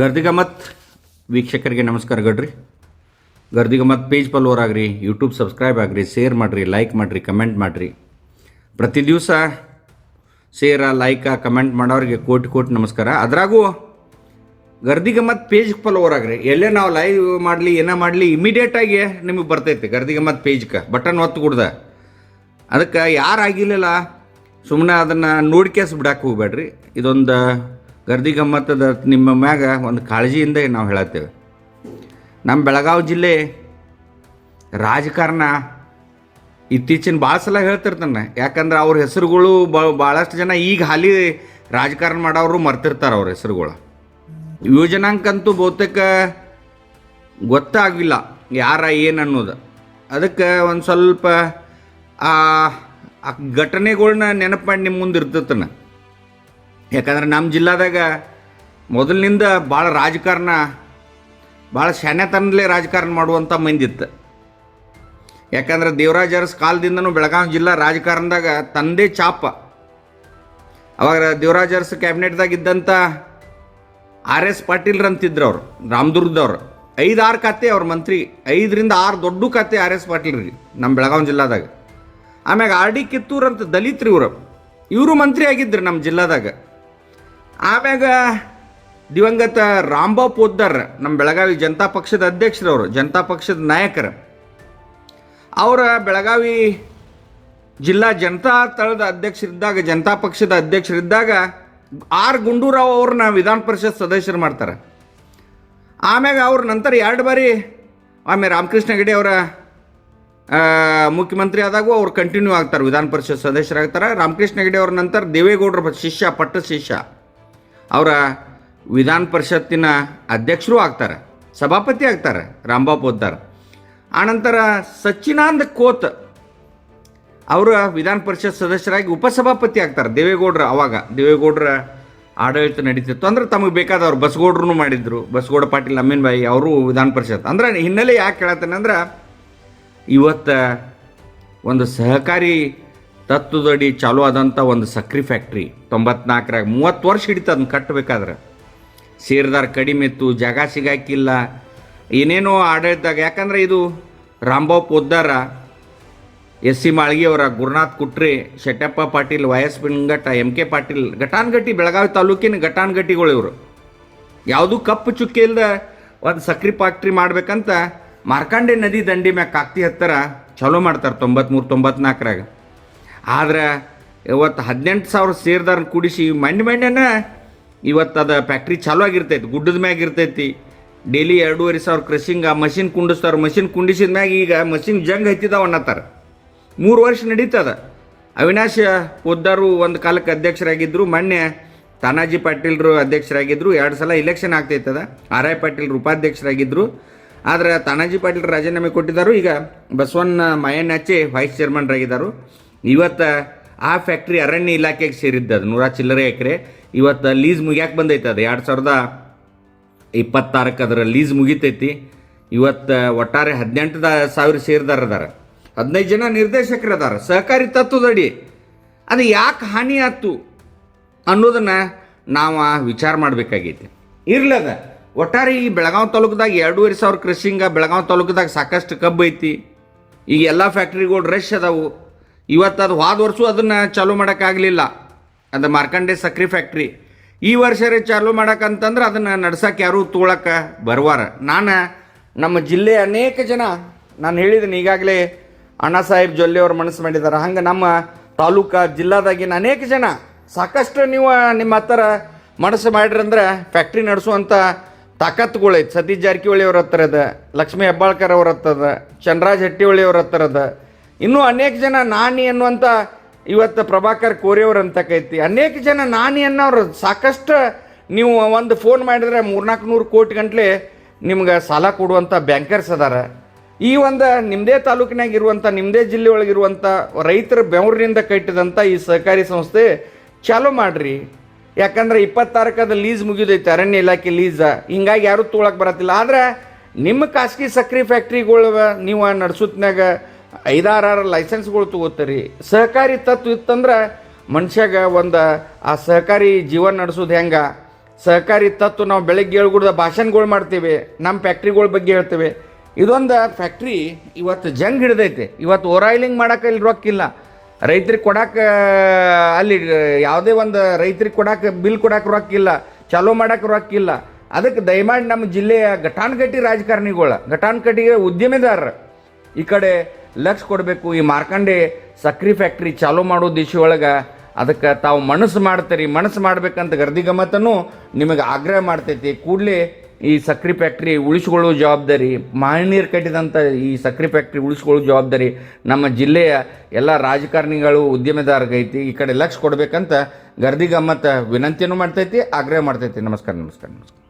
ಗರ್ದಿಗಮತ್. ವೀಕ್ಷಕರಿಗೆ ನಮಸ್ಕಾರ ಗಡ್ರಿ. ಗರ್ದಿಗಮತ್ ಪೇಜ್ ಫಾಲೋವರ್ ಆಗ್ರಿ ಯೂಟ್ಯೂಬ್ ಸಬ್ಸ್ಕ್ರೈಬ್ ಆಗ್ರಿ ಶೇರ್ ಮಾಡಿರಿ ಲೈಕ್ ಮಾಡಿರಿ ಕಮೆಂಟ್ ಮಾಡಿರಿ. ಪ್ರತಿ ದಿವಸ ಶೇರ ಲೈಕ ಕಮೆಂಟ್ ಮಾಡೋರಿಗೆ ಕೋಟಿ ಕೋಟಿ ನಮಸ್ಕಾರ. ಅದ್ರಾಗೂ ಗರ್ದಿಗಮತ್ ಪೇಜ್ ಫಾಲೋವರ್ ಆಗ್ರಿ. ಎಲ್ಲೇ ನಾವು ಲೈವ್ ಮಾಡಲಿ, ಏನೋ ಮಾಡಲಿ ಇಮಿಡಿಯೇಟಾಗಿ ನಿಮಗೆ ಬರ್ತೈತೆ ಗರ್ದಿಗಮತ್ ಪೇಜ್ಗೆ ಬಟನ್ ಒತ್ತು ಕುಡ್ದ. ಅದಕ್ಕೆ ಯಾರು ಆಗಿಲ್ಲಲ್ಲ ಸುಮ್ಮನೆ ಅದನ್ನು ನೋಡ್ಕೇಸ್ ಬಿಡಕ್ಕೆ ಹೋಗ್ಬೇಡ್ರಿ ಇದೊಂದು ಗರ್ದಿ ಗಮ್ಮತ್ತದ ನಿಮ್ಮ ಮ್ಯಾಗ ಒಂದು ಕಾಳಜಿಯಿಂದ ನಾವು ಹೇಳತ್ತೇವೆ. ನಮ್ಮ ಬೆಳಗಾವಿ ಜಿಲ್ಲೆ ರಾಜಕಾರಣ ಇತ್ತೀಚಿನ ಭಾಳ ಸಲ ಹೇಳ್ತಿರ್ತಾನೆ. ಯಾಕಂದ್ರೆ ಅವ್ರ ಹೆಸರುಗಳು ಭಾಳಷ್ಟು ಜನ ಈಗ ಹಾಲಿ ರಾಜಕಾರಣ ಮಾಡೋರು ಮರ್ತಿರ್ತಾರೆ ಅವ್ರ ಹೆಸರುಗಳು. ಯೋಜನಾಂಕಂತೂ ಬಹುತೇಕ ಗೊತ್ತಾಗಲಿಲ್ಲ ಯಾರ ಏನು ಅನ್ನೋದು. ಅದಕ್ಕೆ ಒಂದು ಸ್ವಲ್ಪ ಆ ಘಟನೆಗಳನ್ನ ಘಟನೆಗಳ್ನ ನೆನಪು ಮಾಡಿ ನಿಮ್ಮ ಮುಂದೆ ಇರ್ತತನ. ಯಾಕಂದ್ರೆ ನಮ್ಮ ಜಿಲ್ಲಾದಾಗ ಮೊದಲಿನಿಂದ ಭಾಳ ರಾಜಕಾರಣ, ಭಾಳ ಶಾನ್ಯತನದಲ್ಲೇ ರಾಜಕಾರಣ ಮಾಡುವಂಥ ಮಂದಿತ್ತು ಯಾಕಂದ್ರೆ ದೇವರಾಜ್ ಅರಸ್ ಕಾಲದಿಂದನೂ ಬೆಳಗಾವಿ ಜಿಲ್ಲಾ ರಾಜಕಾರಣದಾಗ ತಂದೆ ಚಾಪ. ಅವಾಗ ದೇವರಾಜ್ ಅರಸ್ ಕ್ಯಾಬಿನೆಟ್ದಾಗ ಇದ್ದಂಥ ಆರ್ ಎಸ್ ಪಾಟೀಲ್ರು ಅಂತಿದ್ರು ಅವರು ರಾಮದುರ್ಗದವ್ರು ಐದು ಆರು ಖಾತೆ ಅವ್ರ ಮಂತ್ರಿ, ಐದರಿಂದ ಆರು ದೊಡ್ಡ ಖಾತೆ ಆರ್ ಎಸ್ ಪಾಟೀಲ್ರಿಗೆ ನಮ್ಮ ಬೆಳಗಾವಿ ಜಿಲ್ಲಾದಾಗ. ಆಮ್ಯಾಗ ಆರ್ ಡಿ ಕಿತ್ತೂರ್ ಅಂತ ದಲಿತ್ರಿ ಇವರು. ಇವರು ಮಂತ್ರಿ ಆಗಿದ್ರು ನಮ್ಮ ಜಿಲ್ಲಾದಾಗ. ಆಮ್ಯಾಗ ದಿವಂಗತ ರಾಂಬಾವ್ ಪೋದ್ದಾರ್ ನಮ್ಮ ಬೆಳಗಾವಿ ಜನತಾ ಪಕ್ಷದ ಅಧ್ಯಕ್ಷರವರು, ಜನತಾ ಪಕ್ಷದ ನಾಯಕರು. ಅವರ ಬೆಳಗಾವಿ ಜಿಲ್ಲಾ ಜನತಾ ತಳದ ಅಧ್ಯಕ್ಷರಿದ್ದಾಗ, ಜನತಾ ಪಕ್ಷದ ಅಧ್ಯಕ್ಷರಿದ್ದಾಗ ಆರ್ ಗುಂಡೂರಾವ್ ಅವ್ರನ್ನ ವಿಧಾನ ಪರಿಷತ್ ಸದಸ್ಯರು ಮಾಡ್ತಾರೆ. ಆಮ್ಯಾಗ ಅವ್ರ ನಂತರ ಎರಡು ಬಾರಿ ಆಮೇಲೆ ರಾಮಕೃಷ್ಣ ಗಡಿ ಅವರ ಮುಖ್ಯಮಂತ್ರಿ ಆದಾಗೂ ಅವ್ರು ಕಂಟಿನ್ಯೂ ಆಗ್ತಾರೆ, ವಿಧಾನ ಪರಿಷತ್ ಸದಸ್ಯರಾಗ್ತಾರೆ. ರಾಮಕೃಷ್ಣ ಗಡಿ ಅವ್ರ ನಂತರ ದೇವೇಗೌಡರ ಶಿಷ್ಯ, ಪಟ್ಟ ಶಿಷ್ಯ. ಅವರ ವಿಧಾನ ಪರಿಷತ್ತಿನ ಅಧ್ಯಕ್ಷರು ಆಗ್ತಾರೆ, ಸಭಾಪತಿ ಆಗ್ತಾರೆ ರಾಂಬಾ ಪೋದ್ದಾರ್ ಆನಂತರ ಸಚ್ಚಿನಾನಂದ ಕೋತ್ ಅವರ ವಿಧಾನ ಪರಿಷತ್ ಸದಸ್ಯರಾಗಿ ಉಪಸಭಾಪತಿ ಆಗ್ತಾರೆ, ದೇವೇಗೌಡರು ಅವಾಗ. ದೇವೇಗೌಡರ ಆಡಳಿತ ನಡೀತಿತ್ತು. ಅಂದ್ರೆ ತಮಗೆ ಬೇಕಾದವ್ರು ಬಸಗೌಡ್ರು ಮಾಡಿದ್ರು. ಬಸಗೌಡ ಪಾಟೀಲ್ ಅಮ್ಮೇನ್ಬಾಯಿ ಅವರು ವಿಧಾನ ಪರಿಷತ್. ಅಂದ್ರೆ ಹಿನ್ನೆಲೆ ಯಾಕೆ ಕೇಳತ್ತೇನೆ ಅಂದ್ರೆ ಇವತ್ತು ಒಂದು ಸಹಕಾರಿ ತತ್ವದಡಿ ಚಾಲೂ ಆದಂಥ ಒಂದು ಸಕ್ರಿ ಫ್ಯಾಕ್ಟ್ರಿ ತೊಂಬತ್ನಾಲ್ಕರಾಗ ಮೂವತ್ತು ವರ್ಷ ಹಿಡಿತು ಅದನ್ನ ಕಟ್ಟಬೇಕಾದ್ರೆ ಸೇರಿದಾರ ಕಡಿಮೆ ಇತ್ತು, ಜಾಗ ಸಿಗಾಕಿಲ್ಲ. ಏನೇನೋ ಆಡಳಿತದಾಗ ಯಾಕಂದ್ರೆ ಇದು Rambhau Poddar S C ಮಾಳ್ಗಿಯವರ Gurunath Kutri, Shettappa Patil, Y S Pingatta M K Patil ಘಟಾನ್ಘಟ್ಟಿ Belagavi ತಾಲೂಕಿನ ಘಟಾನ್ಘಟ್ಟಿಗಳು ಇವರು. ಯಾವುದೂ ಕಪ್ಪು ಚುಕ್ಕಿ ಇಲ್ಲದ ಒಂದು ಸಕ್ರಿ ಫ್ಯಾಕ್ಟ್ರಿ ಮಾಡ್ಬೇಕಂತ ಮಾರ್ಕಾಂಡೆ ನದಿ ದಂಡಿ ಮ್ಯಾಗ ಕಾಕ್ತಿ ಹತ್ತರ ಚಲೋ ಮಾಡ್ತಾರೆ ತೊಂಬತ್ತ್ಮೂರು ತೊಂಬತ್ನಾಲ್ಕರಾಗ. ಆದ್ರೆ ಇವತ್ತು ಹದಿನೆಂಟು ಸಾವಿರ ಸೇರ್ದಾರನ್ನ ಕೂಡಿಸಿ ಮಂಡಿ ಮಂಡ್ಯನ ಇವತ್ತು ಅದು ಫ್ಯಾಕ್ಟ್ರಿ ಚಾಲೂ ಆಗಿರ್ತೈತಿ, ಗುಡ್ಡದ ಮ್ಯಾಗ ಇರ್ತೈತಿ. ಡೈಲಿ ಎರಡೂವರೆ ಸಾವಿರ ಕ್ರಷಿಂಗ್ ಆ ಮಷಿನ್ ಕುಂಡಿಸ್ತಾರೆ ಮಷಿನ್ ಕುಂಡಿಸಿದ ಮ್ಯಾಗ ಈಗ ಮಷಿನ್ ಜಂಗ್ ಹತ್ತಿದಾವ ಅನ್ನತ್ತಾರ. ಮೂರು ವರ್ಷ ನಡೀತದ. ಅವಿನಾಶ್ ಪೋದ್ದಾರು ಒಂದು ಕಾಲಕ್ಕೆ ಅಧ್ಯಕ್ಷರಾಗಿದ್ದರು ಮೊನ್ನೆ ತಾನಾಜಿ ಪಾಟೀಲ್ರು ಅಧ್ಯಕ್ಷರಾಗಿದ್ದರು ಎರಡು ಸಲ ಇಲೆಕ್ಷನ್ ಆಗ್ತೈತದ. ಆರ್ ಐ ಪಾಟೀಲ್ರು ಉಪಾಧ್ಯಕ್ಷರಾಗಿದ್ದರು ಆದರೆ ತಾನಾಜಿ ಪಾಟೀಲ್ ರಾಜೀನಾಮೆ ಕೊಟ್ಟಿದ್ದಾರೆ ಈಗ ಬಸವಣ್ಣ ಮಾಯಣ್ಣಾಚೆ ವೈಸ್ ಚೇರ್ಮನ್ರಾಗಿದ್ದಾರೆ ಇವತ್ತು ಆ ಫ್ಯಾಕ್ಟ್ರಿ ಅರಣ್ಯ ಇಲಾಖೆಗೆ ಸೇರಿದ್ದದು ನೂರ ಚಿಲ್ಲರೆ ಎಕರೆ. ಇವತ್ತು ಲೀಸ್ ಮುಗ್ಯಾಕೆ ಬಂದೈತೆ ಅದು? ಎರಡು ಸಾವಿರದ ಇಪ್ಪತ್ತಾರಕ್ಕೆ ಅದರ ಲೀಸ್ ಮುಗಿತೈತಿ. ಇವತ್ತು ಒಟ್ಟಾರೆ ಹದಿನೆಂಟು ಸಾವಿರ ಸೇರಿದಾರ ಅದಾರ. ಹದಿನೈದು ಜನ ನಿರ್ದೇಶಕರು ಅದಾರ. ಸಹಕಾರಿ ತತ್ವದಡಿ ಅದು ಯಾಕೆ ಹಾನಿ ಆಯ್ತು ಅನ್ನೋದನ್ನು ನಾವು ವಿಚಾರ ಮಾಡಬೇಕಾಗೈತಿ. ಇರ್ಲದ ಒಟ್ಟಾರೆ ಈ ಬೆಳಗಾವಿ ತಾಲೂಕದಾಗ ಎರಡೂವರೆ ಸಾವಿರ ಕೃಷಿಂಗ ಬೆಳಗಾವಿ ತಾಲೂಕದಾಗ ಸಾಕಷ್ಟು ಕಬ್ಬು ಐತಿ ಈಗ ಎಲ್ಲ ಫ್ಯಾಕ್ಟ್ರಿಗಳು ರಶ್ ಅದಾವು. ಇವತ್ತು ಅದು ಹೋದ ವರ್ಷ ಅದನ್ನು ಚಾಲೂ ಮಾಡೋಕ್ಕಾಗಲಿಲ್ಲ. ಅದು ಮಾರ್ಕಂಡೆ ಸಕ್ರಿ ಫ್ಯಾಕ್ಟ್ರಿ. ಈ ವರ್ಷರೇ ಚಾಲೂ ಮಾಡಕ್ಕಂತಂದ್ರೆ ಅದನ್ನು ನಡ್ಸೋಕೆ ಯಾರೂ ತೋಳಕ್ಕೆ ಬರುವಾರ. ನಾನು ನಮ್ಮ ಜಿಲ್ಲೆಯ ಅನೇಕ ಜನ ನಾನು ಹೇಳಿದ್ದೀನಿ ಈಗಾಗಲೇ ಅಣ್ಣಾ ಸಾಹೇಬ್ ಜೊಲ್ಲೆ ಅವ್ರು ಮನಸ್ಸು ಮಾಡಿದ್ದಾರೆ ಹಂಗೆ ನಮ್ಮ ತಾಲೂಕು ಜಿಲ್ಲಾದಾಗಿನ ಅನೇಕ ಜನ ಸಾಕಷ್ಟು ನೀವು ನಿಮ್ಮ ಹತ್ತಿರ ಮನಸ್ಸು ಮಾಡಿರಂದ್ರೆ ಫ್ಯಾಕ್ಟ್ರಿ ನಡೆಸುವಂಥ ತಾಕತ್ತುಗಳೈತೆ ಸತೀಶ್ ಜಾರಕಿಹೊಳಿ ಅವ್ರ ಹತ್ರ ಅದ, ಲಕ್ಷ್ಮೀ ಹೆಬ್ಬಾಳ್ಕರ್ ಅವ್ರ ಹತ್ರ ಅದ ಚಂದ್ರರಾಜ್ ಹಟ್ಟಿಹೊಳಿ ಅವ್ರ ಹತ್ರ ಅದ. ಇನ್ನೂ ಅನೇಕ ಜನ ನಾನಿ ಅನ್ನುವಂಥ ಇವತ್ತು ಪ್ರಭಾಕರ್ ಕೋರಿಯವರಂತ ಕೈತಿ. ಅನೇಕ ಜನ ನಾನಿ ಅನ್ನೋರು ಸಾಕಷ್ಟು ನೀವು ಒಂದು ಫೋನ್ ಮಾಡಿದ್ರೆ ಮೂರ್ನಾಲ್ಕು ನೂರು ಕೋಟಿ ಗಂಟ್ಲೆ ನಿಮ್ಗೆ ಸಾಲ ಕೊಡುವಂಥ ಬ್ಯಾಂಕರ್ಸ್ ಅದಾರ. ಈ ಒಂದು ನಿಮ್ಮದೇ ತಾಲೂಕಿನಾಗ ಇರುವಂಥ ನಿಮ್ಮದೇ ಜಿಲ್ಲೆ ಒಳಗಿರುವಂಥ ರೈತರ ಬೆವರಿನಿಂದ ಕಟ್ಟಿದಂಥ ಈ ಸಹಕಾರಿ ಸಂಸ್ಥೆ ಚಾಲೂ ಮಾಡ್ರಿ. ಯಾಕಂದ್ರೆ ಇಪ್ಪತ್ತಾರಕ್ಕದ ಲೀಸ್ ಮುಗಿದೈತೆ, ಅರಣ್ಯ ಇಲಾಖೆ ಲೀಸ್. ಹಿಂಗಾಗಿ ಯಾರೂ ತೊಗೊಳಕ್ಕೆ ಬರತ್ತಿಲ್ಲ. ಆದ್ರೆ ನಿಮ್ಮ ಖಾಸಗಿ ಸಕ್ರೆ ಫ್ಯಾಕ್ಟ್ರಿಗಳು ನೀವು ನಡ್ಸುತ್ನ್ಯಾಗ ಐದಾರು ಲೈಸೆನ್ಸ್ಗಳು ತಗೋತೀರಿ. ಸಹಕಾರಿ ತತ್ವ ಇತ್ತಂದ್ರೆ ಮನುಷ್ಯಾಗ ಒಂದು ಆ ಸಹಕಾರಿ ಜೀವನ ನಡೆಸೋದು ಹೆಂಗೆ? ಸಹಕಾರಿ ತತ್ವ ನಾವು ಬೆಳಗ್ಗೆ ಹೇಳ್ಕೊಡ್ದ ಭಾಷಣಗಳು ಮಾಡ್ತೀವಿ ನಮ್ಮ ಫ್ಯಾಕ್ಟ್ರಿಗಳ ಬಗ್ಗೆ ಹೇಳ್ತೇವೆ. ಇದೊಂದು ಫ್ಯಾಕ್ಟ್ರಿ ಇವತ್ತು ಜಂಗ್ ಹಿಡ್ದೈತೆ. ಇವತ್ತು ಓರಾಯ್ಲಿಂಗ್ ಮಾಡೋಕೆ ಇಲ್ಲಿ ರೊಕ್ಕಿಲ್ಲ ರೈತ್ರಿಗೆ ಕೊಡೋಕೆ, ಅಲ್ಲಿ ಯಾವುದೇ ಒಂದು ರೈತ್ರಿಗೆ ಕೊಡೋಕೆ ಬಿಲ್ ಕೊಡೋಕೆ ರೊಕ್ಕಿಲ್ಲ ಚಾಲೂ ಮಾಡೋಕೆ ರೊಕ್ಕಿಲ್ಲ ಅದಕ್ಕೆ ದಯಮಾಡಿ ನಮ್ಮ ಜಿಲ್ಲೆಯ ಘಟಾನ್ಘಟಿ ರಾಜಕಾರಣಿಗಳು ಘಟಾನ್ಘಟಿಗೆ ಉದ್ಯಮಿದಾರರು, ಈ ಕಡೆ ಲಕ್ಷ ಕೊಡಬೇಕು. ಈ ಮಾರ್ಕಂಡೆ ಸಕ್ರಿ ಫ್ಯಾಕ್ಟ್ರಿ ಚಾಲೂ ಮಾಡೋ ದಿಶೆ ಒಳಗೆ ಅದಕ್ಕೆ ತಾವು ಮನಸ್ಸು ಮಾಡ್ತೀರಿ. ಮನಸ್ಸು ಮಾಡಬೇಕಂತ ಗರ್ದಿ ಗಮ್ಮತ್ತನ್ನು ನಿಮಗೆ ಆಗ್ರಹ ಮಾಡ್ತೈತಿ. ಕೂಡಲೇ ಈ ಸಕ್ರಿ ಫ್ಯಾಕ್ಟ್ರಿ ಉಳಿಸ್ಕೊಳ್ಳೋ ಜವಾಬ್ದಾರಿ ಮಹನೀರು ಕಟ್ಟಿದಂಥ ಈ ಸಕ್ರಿ ಫ್ಯಾಕ್ಟ್ರಿ ಉಳಿಸ್ಕೊಳ್ಳೋ ಜವಾಬ್ದಾರಿ ನಮ್ಮ ಜಿಲ್ಲೆಯ ಎಲ್ಲ ರಾಜಕಾರಣಿಗಳು, ಉದ್ಯಮದಾರಗೈತಿ, ಈ ಕಡೆ ಲಕ್ಷ ಕೊಡಬೇಕಂತ ಗರ್ದಿ ಗಮ್ಮತ್ತ ವಿನಂತಿಯನ್ನು ಮಾಡ್ತೈತಿ, ಆಗ್ರಹ ಮಾಡ್ತೈತಿ. ನಮಸ್ಕಾರ ನಮಸ್ಕಾರ ನಮಸ್ಕಾರ.